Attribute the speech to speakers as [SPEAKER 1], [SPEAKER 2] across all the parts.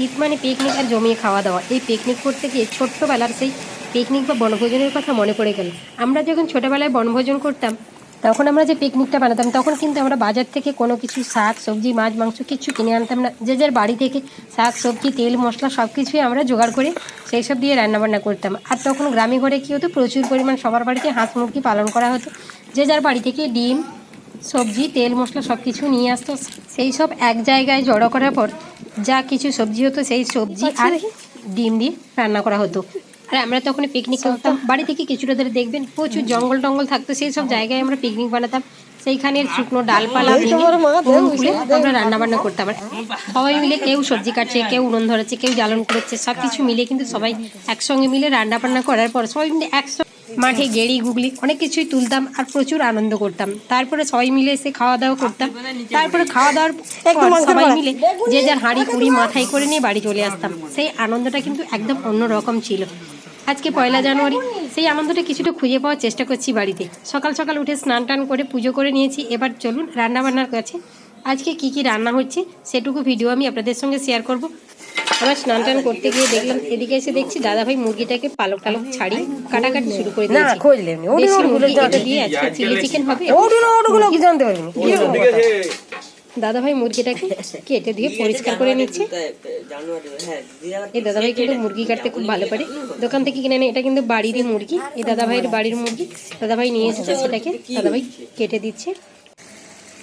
[SPEAKER 1] শীত মানে পিকনিক আর জমিয়ে খাওয়া দাওয়া। এই পিকনিক করতে গিয়ে ছোট্টবেলার সেই পিকনিক বা বনভোজনের কথা মনে পড়ে গেল। আমরা যখন ছোটোবেলায় বনভোজন করতাম, তখন আমরা যে পিকনিকটা বানাতাম, তখন কিন্তু আমরা বাজার থেকে কোনো কিছু, শাক, সবজি, মাছ, মাংস কিছু কিনে আনতাম না। যে যার বাড়ি থেকে শাক, সবজি, তেল, মশলা সব কিছুই আমরা জোগাড় করে সেই সব দিয়ে রান্নাবান্না করতাম। আর তখন গ্রামে ঘরে কী হতো, প্রচুর পরিমাণ সবার বাড়িতে হাঁস মুরগি পালন করা হতো। যে যার বাড়ি থেকে ডিম, সবজি, তেল, মশলা সব কিছু নিয়ে আসতো। সেই সব এক জায়গায় জড়ো করার পর যা কিছু সবজি হতো সেই সবজি আর ডিম দিয়ে রান্না করা হতো। আর আমরা তখন পিকনিক করতাম। বাড়ি থেকে কিছুটা ধরে দেখবেন প্রচুর জঙ্গল টঙ্গল থাকতো সেই সব জায়গায় আমরা পিকনিক বানাতাম। সেইখানের শুকনো ডালপালা ভেঙে আমরা রান্না বান্না করতাম সবাই মিলে কেউ সবজি কাটছে কেউ উনুন ধরেছে কেউ জ্বালন করেছে সব কিছু মিলে কিন্তু সবাই একসঙ্গে মিলে রান্না বান্না করার পর সবাই মিলে একসঙ্গে মাঠে গেড়ি গুগলি অনেক কিছুই তুলতাম আর প্রচুর আনন্দ করতাম। তারপরে সবাই মিলে এসে খাওয়া দাওয়া করতাম। তারপরে খাওয়া দাওয়ার সবাই মিলে যে যার হাঁড়ি কুড়ি মাথায় করে নিয়ে বাড়ি চলে আসতাম। সেই আনন্দটা কিন্তু একদম অন্য রকম ছিল। আজকে পয়লা জানুয়ারি সেই আনন্দটা কিছুটা খুঁজে পাওয়ার চেষ্টা করছি বাড়িতে। সকাল সকাল উঠে স্নান টান করে পুজো করে নিয়েছি। এবার চলুন রান্নাবান্নার কাছে। আজকে কি কি রান্না হচ্ছে সেটুকু ভিডিও আমি আপনাদের সঙ্গে শেয়ার করব। আবার স্নান টান করতে গিয়ে দেখলাম এদিকে এসে দেখছি দাদাভাই মুরগিটাকে পালক টালক ছাড়ি কাটাকাটি শুরু করে দিয়েছি।
[SPEAKER 2] খুঁজলেন
[SPEAKER 1] দেশি মুরগি এটা দিয়ে আজকে চিলি চিকেন হবে।
[SPEAKER 2] ওগুলো ওগুলো কি জানতে পারিনি?
[SPEAKER 1] দাদাভাই মুরগিটাকে কেটে দিয়ে পরিষ্কার করে নিচ্ছে। এই দাদাভাই কিন্তু মুরগি কাটতে খুব ভালো পারে। দোকান থেকে কিনে নেয় এটা কিন্তু বাড়িরই মুরগি। এই দাদাভাইয়ের বাড়ির মুরগি। দাদাভাই নিয়ে এসেছে সেটাকে। দাদাভাই কেটে দিচ্ছে।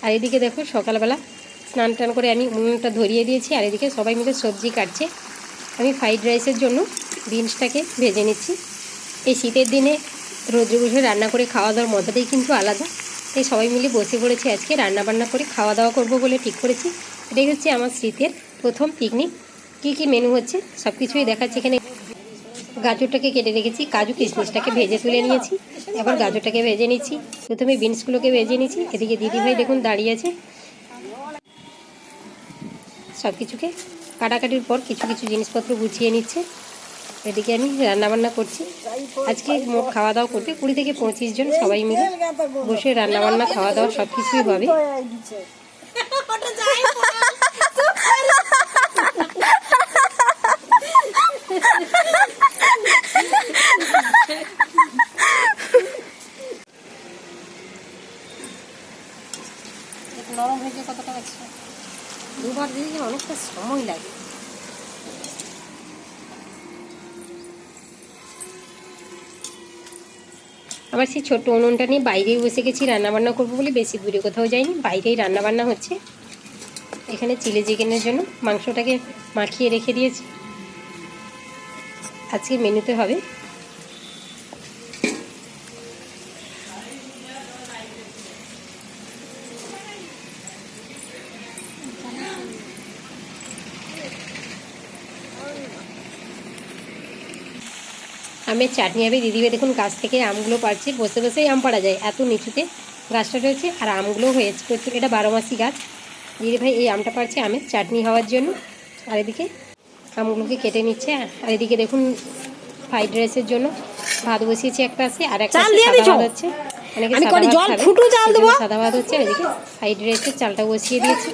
[SPEAKER 1] আর এদিকে দেখো সকালবেলা স্নান টান করে আমি উনুনটা ধরিয়ে দিয়েছি, আর এদিকে সবাই মিলে সবজি কাটছে। আমি ফ্রাইড রাইসের জন্য বিনসটাকে ভেজে নিচ্ছি। এই শীতের দিনে রোদ্রে বসে রান্না করে খাওয়া দাওয়ার মজাটাই কিন্তু আলাদা। তাই সবাই মিলে বসে পড়েছি আজকে রান্না বান্না করে খাওয়া দাওয়া করব বলে ঠিক করেছি। এটাই হচ্ছে আমার শীতের প্রথম পিকনিক কী কী মেনু হচ্ছে সব কিছুই দেখাচ্ছে এখানে। গাজরটাকে কেটে রেখেছি, কাজু কিশমিশটাকে ভেজে তুলে নিয়েছি। এবার গাজরটাকে ভেজে নিচ্ছি। প্রথমে বিনসগুলোকে ভেজে নিচ্ছি। এদিকে দিদিভাই দেখুন দাঁড়িয়ে আছে। সব কিছুকে কাটাকাটির পর কিছু কিছু জিনিসপত্র গুছিয়ে নিচ্ছে। এদিকে আমি রান্নাবান্না করছি। আজকে মোট খাওয়া দাওয়া করতে কুড়ি থেকে পঁচিশ জন সবাই মিলে বসে রান্নাবান্না খাওয়া দাওয়া সব কিছুই হবে নরম দুবার দিলে অনেকটা সময় লাগে। আবার সেই ছোট্ট উনুনটা নিয়ে বাইরেই বসে গেছি, রান্নাবান্না করব বলে বেশি দূরে কোথাও যাইনি, বাইরেই রান্নাবান্না হচ্ছে। এখানে চিলি চিকেনের জন্য মাংসটাকে মাখিয়ে রেখে দিয়েছি। আজকে মেনুতে হবে আমের চাটনি হবে। দিদিভাই দেখুন গাছ থেকে আমগুলো পারছে বসে বসেই আম পাড়া যায় এত নিচুতে গাছটা রয়েছে। আর আমগুলো হয়েছে প্রচুর এটা বারো মাসি গাছ। দিদিভাই এই আমটা পারছে আমের চাটনি হওয়ার জন্য। আর এদিকে আমগুলোকে কেটে নিচ্ছে। আর এদিকে দেখুন ফ্রাইড রাইসের জন্য ভাত বসিয়েছি একটা আছে আর একটা হচ্ছে
[SPEAKER 2] আমি
[SPEAKER 1] সাদা
[SPEAKER 2] কটি জল। ফুটো চাল দেবো?
[SPEAKER 1] সাদা ভাত হচ্ছে এদিকে ফ্রাইড রাইসের চালটা বসিয়ে দিয়েছি।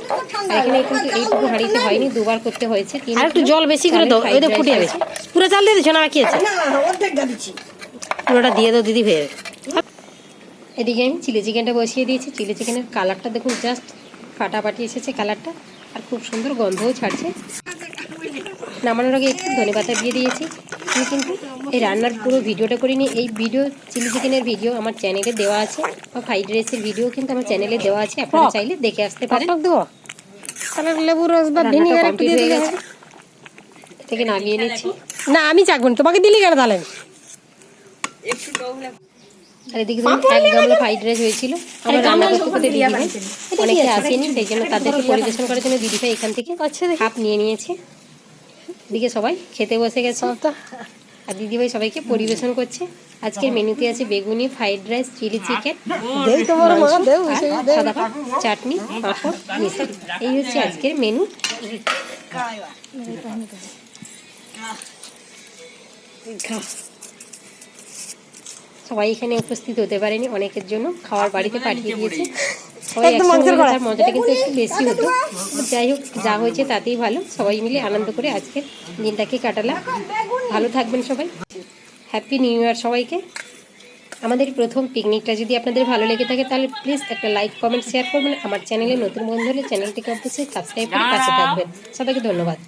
[SPEAKER 1] আর এখানে কিন্তু এইটুকু হাঁড়িতে হয়নি দুবার করতে হয়েছে।
[SPEAKER 2] আর একটু জল বেশি করে দাও ওই ফুটে যাবে। পুরো চাল দিয়ে দিচ্ছ না বাকি আছে? পুরোটা দিয়ে দাও দিদি ভেবে
[SPEAKER 1] এদিকে আমি চিলি চিকেনটা বসিয়ে দিয়েছি। চিলি চিকেনের কালারটা দেখুন জাস্ট ফাটাফাটি এসেছে কালারটা। আর খুব সুন্দর গন্ধও ছাড়ছে। নামানোর আগে একটু ধনে পাতা দিয়ে দিয়েছি। কিন্তু এই রান্নার পুরো ভিডিওটা করিনি এই ভিডিও চিলি চিকেনের ভিডিও আমার চ্যানেলে দেওয়া আছে বা ফ্রাইড রাইসের ভিডিও কিন্তু আমার চ্যানেলে দেওয়া আছে আপনারা চাইলে দেখে আসতে পারেন।
[SPEAKER 2] টক লেবু রস বা ভিনিগার একটু দিয়ে দিলে
[SPEAKER 1] থেকে নামিয়ে নিচ্ছি।
[SPEAKER 2] না আমি চাকবো না তোমাকে দিলি কেন তাহলে?
[SPEAKER 1] আর এদিকে ধরুন এক গামলা ফ্রাইড রাইস হয়েছিল। আমার রান্না করতে করতে দিদি অনেকে আসেনি সেই জন্য তাদেরকে পরিবেশন করার জন্য দিদি ভাই এখান থেকে হাফ নিয়ে নিয়েছে। এদিকে সবাই খেতে বসে গেছে। আর দিদিভাই সবাইকে পরিবেশন করছে। আজকের মেনুতে আছে বেগুনি ফ্রাইড রাইস চিলি চিকেন সাদা ভাত চাটনি পাঁপড় মিষ্টি। এই হচ্ছে আজকের মেনু। সবাই এখানে উপস্থিত হতে পারেনি অনেকের জন্য। খাওয়ার বাড়িতে পাঠিয়ে দিয়েছে।
[SPEAKER 2] একদম মাংসের কড়া
[SPEAKER 1] তার মজাটা কিন্তু একটু বেশি হতো। যাই হোক যা হয়েছে তাতেই ভালো। সবাই মিলে আনন্দ করে আজকে দিনটাকে কাটালাম। ভালো থাকবেন সবাই। হ্যাপি নিউ ইয়ার সবাইকে। আমাদের প্রথম পিকনিকটা যদি আপনাদের ভালো লেগে থাকে তাহলে প্লিজ একটা লাইক কমেন্ট শেয়ার করবেন। আমার চ্যানেলে নতুন বন্ধু হলে চ্যানেলটিকে অবশ্যই সাবস্ক্রাইব করে পাশে থাকবেন। সবাইকে ধন্যবাদ।